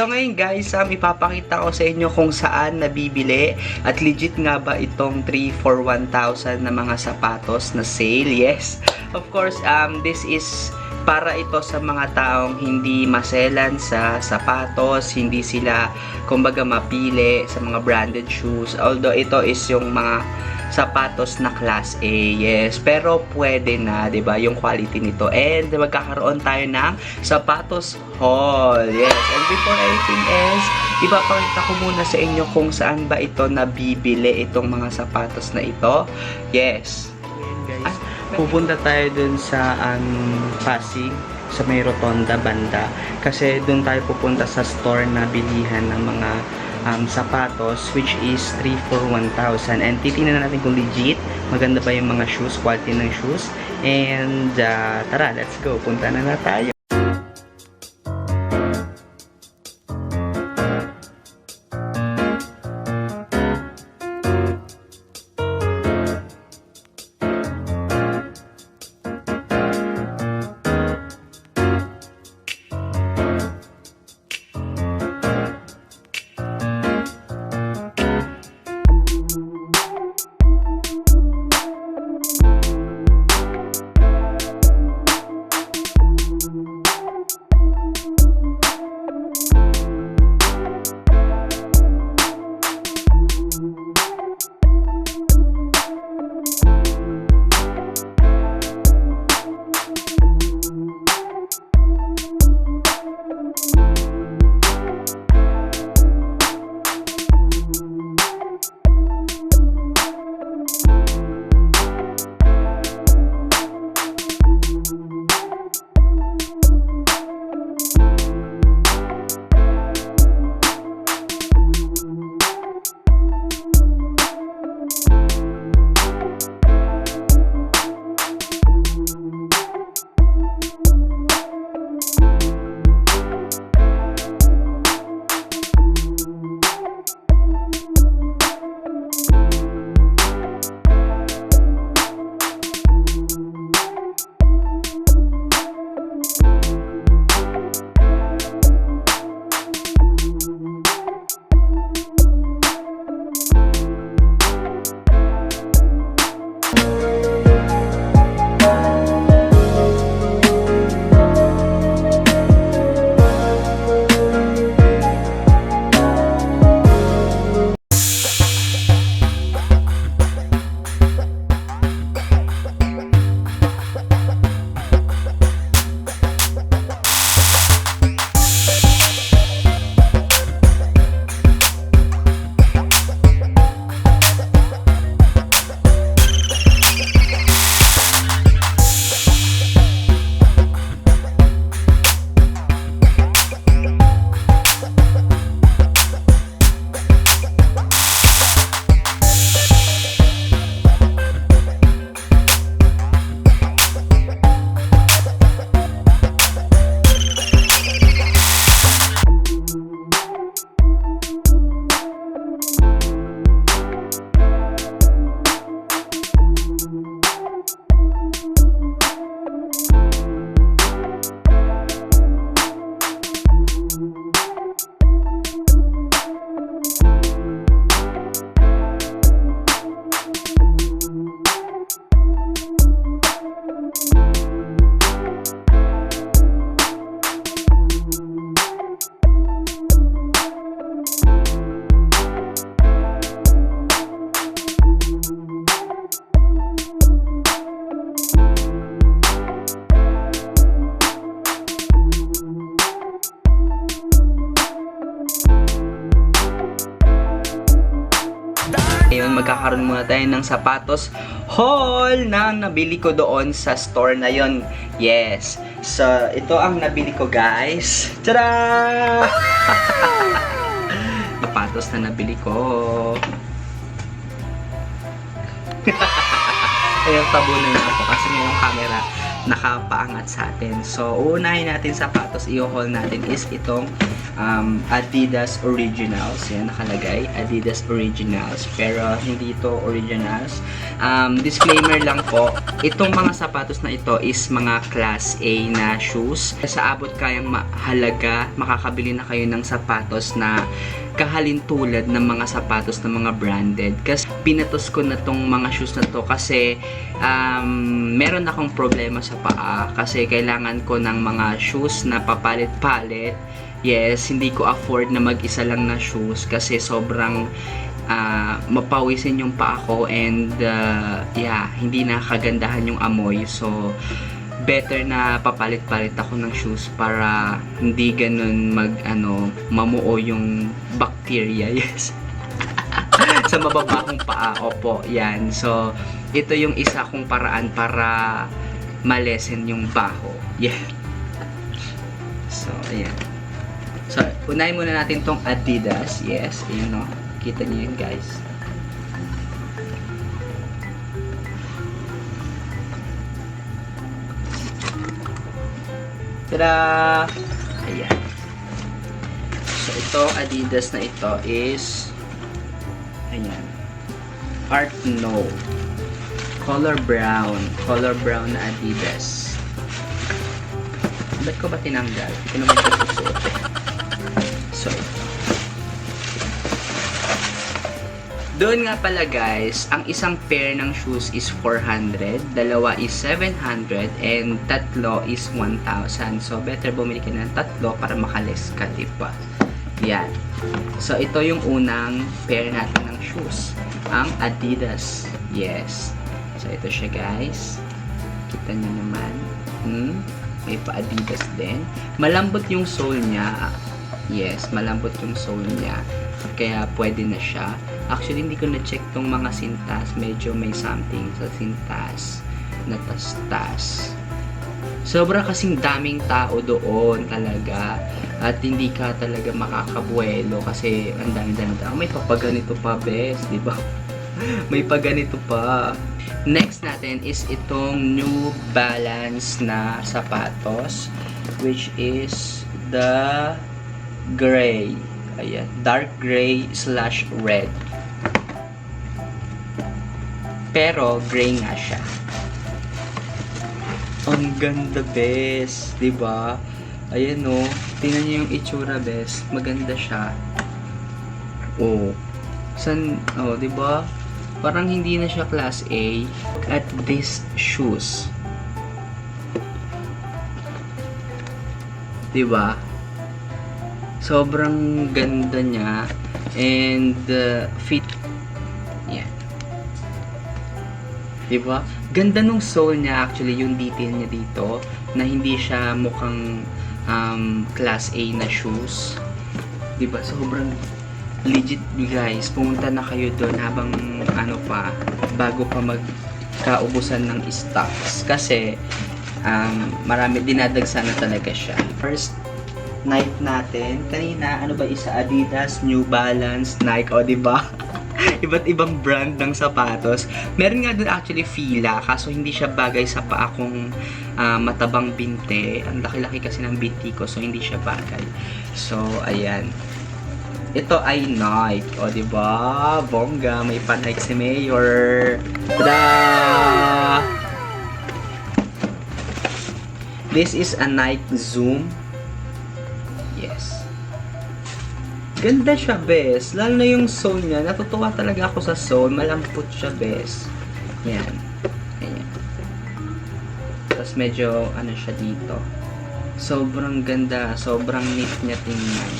So ngayon guys, um, ipapakita ko sa inyo kung saan nabibili at legit nga ba itong 3 for 1,000 na mga sapatos na sale. Yes, of course, um, this is para ito sa mga taong hindi maselan sa sapatos, hindi sila kumbaga mapili sa mga branded shoes. Although ito is yung mga sapatos na class A, yes. Pero pwede na, 'di ba, yung quality nito. And magkakaroon tayo ng sapatos haul. Yes. And before anything else, ipapakita ko muna sa inyo kung saan ba ito nabibili itong mga sapatos na ito. Yes. Guys. Pupunta tayo dun sa um, Pasig sa may rotonda banda kasi dun tayo pupunta sa store na bilihan ng mga um, sapatos which is 3 for 1,000 and titingnan natin kung legit maganda ba yung mga shoes quality ng shoes. And uh, tara let's go. Punta na na tayo magkakaroon muna tayo ng sapatos haul na nabili ko doon sa store na yon. Yes. So, ito ang nabili ko, guys. Tada! sapatos na nabili ko. Ayun, tabunan na ako kasi ngayong camera nakapaangat sa atin. So, uunahin natin sapatos, i-haul natin is itong um, Adidas Originals. Yan, nakalagay. Adidas Originals. Pero, hindi ito Originals. Um, disclaimer lang po, itong mga sapatos na ito is mga Class A na shoes. Sa abot kayang mahalaga, makakabili na kayo ng sapatos na kahalintulad ng mga sapatos ng mga branded. Kasi pinatos ko na tong mga shoes na to kasi um, meron akong problema sa paa kasi kailangan ko ng mga shoes na papalit-palit. Yes, hindi ko afford na mag-isa lang na shoes kasi sobrang ah, mapawisin yung paa ko and ah, yeah, hindi na kagandahan yung amoy. So, better na papalit-palit ako ng shoes para hindi ganun mag ano mamuo yung bacteria yes. Sa mababa kong paa opo yan. So ito yung isa kong paraan para malesen yung baho yeah. So ayan. So unahin muna natin tong Adidas yes ayun no. Kita niyo yun guys Tada! Ayan. So, ito, Adidas na ito is ayan. Art No. Color brown. Color brown na Adidas. Ba't ko ba tinanggal? Ko naman siya susuot. So, ito. Doon nga pala guys, ang isang pair ng shoes is 400, dalawa is 700, and tatlo is 1,000. So, better bumili ka ng tatlo para makalis ka, diba? Yan. So, ito yung unang pair natin ng shoes. Ang Adidas. Yes. So, ito siya guys. Kita nyo naman. Hmm? May pa-Adidas din. Malambot yung sole niya. Yes, malambot yung sole niya. Kaya pwede na siya. Actually, hindi ko na-check tong mga sintas. Medyo may something sa sintas na tas-tas. Sobra kasing daming tao doon talaga. At hindi ka talaga makakabuelo kasi ang dami-dami tao. May papaganito pa, bes, di ba? may paganito pa. Next natin is itong New Balance na sapatos which is the gray. Ayan, dark gray slash red. Pero gray nga siya. Ang ganda, bes. ba? Ayan no. Tingnan niyo yung itsura, bes. Maganda siya. Oh. San, oh, ba? Parang hindi na siya class A. At these shoes. 'Di ba? Sobrang ganda niya and uh, fit yan. 'Di ba? Ganda nung sole niya actually yung detail niya dito na hindi siya mukhang um, class A na shoes. 'Di ba? Sobrang legit guys. Pumunta na kayo doon habang ano pa bago pa magkaubusan ng stocks kasi um, marami dinadagsa na talaga siya. First Nike natin. Kanina, ano ba isa? Adidas, New Balance, Nike, o di ba? Iba't ibang brand ng sapatos. Meron nga doon actually fila, kaso hindi siya bagay sa paa kong ah, matabang binte. Ang laki-laki kasi ng binti ko, so hindi siya bagay. So, ayan. Ito ay Nike, o di ba? Bongga, may pa-Nike si Mayor. Tada! This is a Nike Zoom Yes. Ganda siya, bes. Lalo na yung sole niya. Natutuwa talaga ako sa sole. Malambot siya, bes. Yan. Ayan. Tapos medyo, ano siya dito. Sobrang ganda. Sobrang neat niya tingnan.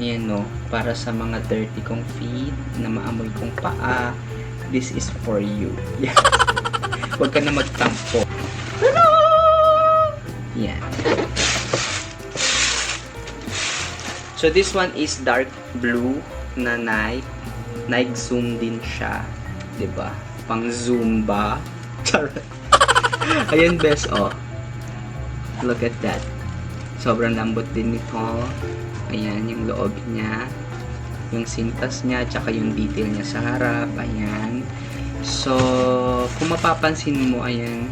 Ayan, no. Para sa mga dirty kong feet, na maamoy kong paa, this is for you. Yes. Huwag ka na magtampo. Yan. So this one is dark blue na Nike. Nike Zoom din siya. ba? Pang Zumba. Charot. Ayan best oh. Look at that. Sobrang lambot din nito. Ayan yung loob niya. Yung sintas niya, tsaka yung detail niya sa harap. Ayan. So, kung mapapansin mo, ayan.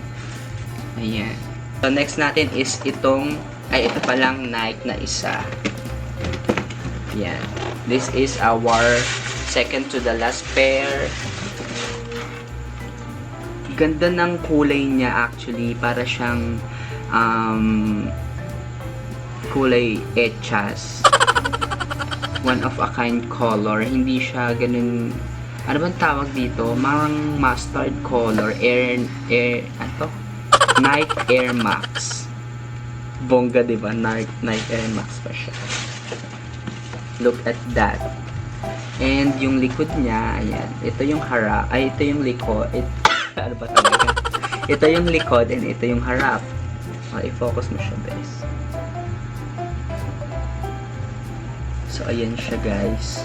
Ayan. So, next natin is itong, ay, ito palang Nike na isa. Ayan. This is our second to the last pair. Ganda ng kulay niya actually. Para siyang um, kulay echas. One of a kind color. Hindi siya ganun ano bang tawag dito? Marang mustard color, air, air, ano to? Nike Air Max. Bongga, di ba? Nike, Nike Air Max pa siya. Look at that. And yung likod niya, ayan. Ito yung harap. Ay, ito yung likod. It, ano ba talaga? Ito yung likod and ito yung harap. Oh, i-focus mo siya, guys. So, ayan siya, guys.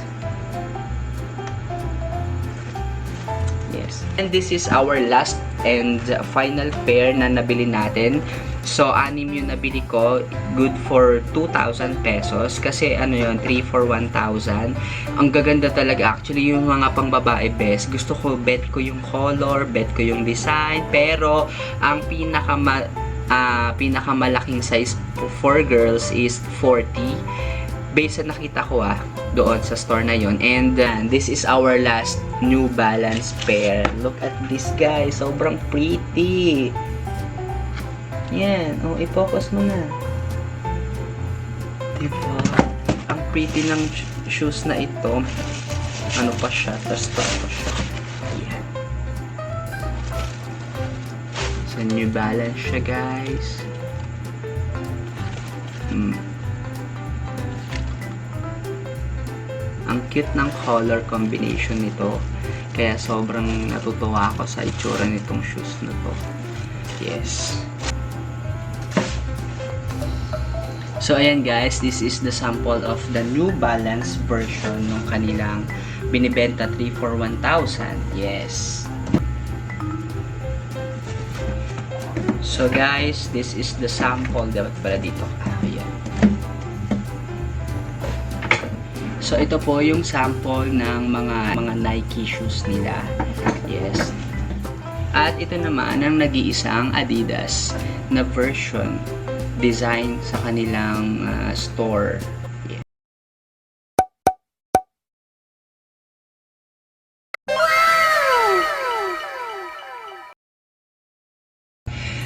Yes. And this is our last and final pair na nabili natin. So, anim yung nabili ko. Good for 2,000 pesos. Kasi, ano yun, 3 for 1,000. Ang gaganda talaga. Actually, yung mga pang babae best. Gusto ko, bet ko yung color, bet ko yung design. Pero, ang pinaka ah, pinakamalaking size for girls is 40 based sa nakita ko ah doon sa store na yon and uh, this is our last New Balance pair look at this guys sobrang pretty yan. Oh i-focus mo na. Diba? Ang pretty ng sh- shoes na ito. Ano pa siya? Tas pa siya. Yan. New Balance siya guys. Hmm. Ang cute ng color combination nito. Kaya sobrang natutuwa ako sa itsura nitong shoes na to. Yes. So ayan guys, this is the sample of the New Balance version ng kanilang binibenta 3 for 1,000. Yes. So guys, this is the sample. Dapat pala dito. Ah, ayan. So ito po yung sample ng mga mga Nike shoes nila. Yes. At ito naman ang nag-iisang Adidas na version design sa kanilang ah, store.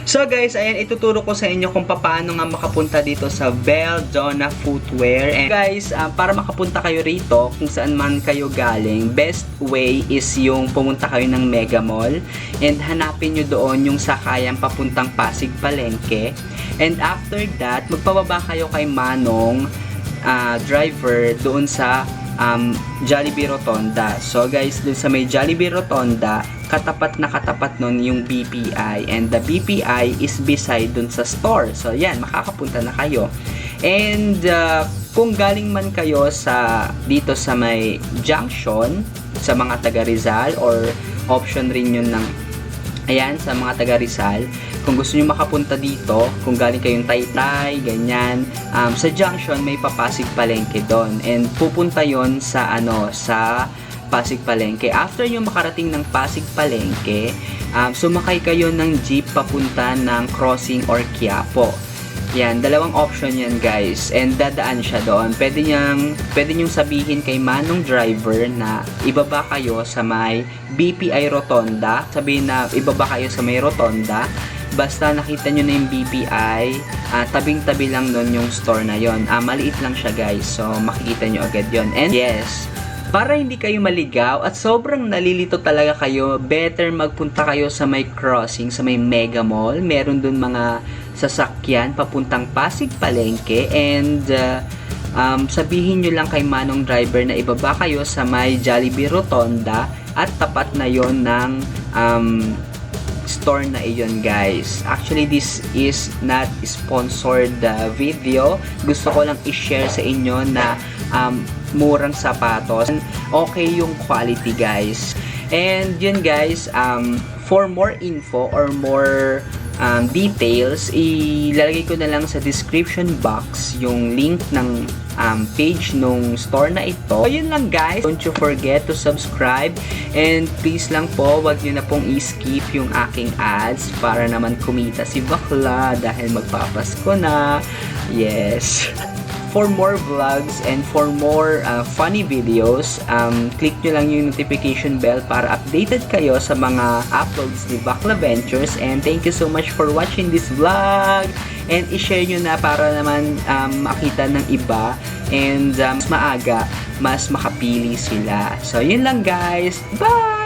So guys, ayan ituturo ko sa inyo kung paano nga makapunta dito sa Beldona Footwear. And guys, ah, para makapunta kayo rito, kung saan man kayo galing, best way is yung pumunta kayo ng Mega Mall and hanapin nyo doon yung sakayan papuntang Pasig Palengke. And after that, magpababa kayo kay Manong ah, driver doon sa um, Jollibee Rotonda. So guys, dun sa may Jollibee Rotonda, katapat na katapat nun yung BPI. And the BPI is beside dun sa store. So yan, makakapunta na kayo. And uh, kung galing man kayo sa dito sa may junction, sa mga taga Rizal or option rin yun ng Ayan, sa mga taga Rizal, kung gusto niyo makapunta dito, kung galing kayong Taytay, ganyan, um, sa junction may papasig palengke doon. And pupunta yon sa ano, sa Pasig Palengke. After nyo makarating ng Pasig Palengke, um, sumakay kayo ng jeep papunta ng crossing or Quiapo. Yan, dalawang option yan guys. And dadaan siya doon. Pwede niyang, pwede niyong sabihin kay manong driver na ibaba kayo sa may BPI Rotonda. Sabihin na ibaba kayo sa may Rotonda. Basta nakita nyo na yung BPI, ah, tabing-tabi lang nun yung store na yon. Ah, maliit lang siya guys. So, makikita nyo agad yon. And yes, para hindi kayo maligaw at sobrang nalilito talaga kayo, better magpunta kayo sa may crossing, sa may mega mall. Meron dun mga sasakyan papuntang Pasig Palengke and uh, um, sabihin nyo lang kay manong driver na ibaba kayo sa may Jollibee Rotonda at tapat na yon ng um, store na iyon guys. Actually, this is not sponsored uh, video. Gusto ko lang i-share sa inyo na um, murang sapatos. Okay yung quality guys. And yun guys, um, for more info or more um, details, ilalagay ko na lang sa description box yung link ng um, page nung store na ito. So, yun lang guys. Don't you forget to subscribe and please lang po, wag nyo na pong i-skip yung aking ads para naman kumita si Bakla dahil magpapasko na. Yes. For more vlogs and for more uh, funny videos, um, click nyo lang yung notification bell para updated kayo sa mga uploads ni Bakla Ventures. And thank you so much for watching this vlog. And i-share nyo na para naman um, makita ng iba and um, mas maaga, mas makapili sila. So, yun lang guys. Bye!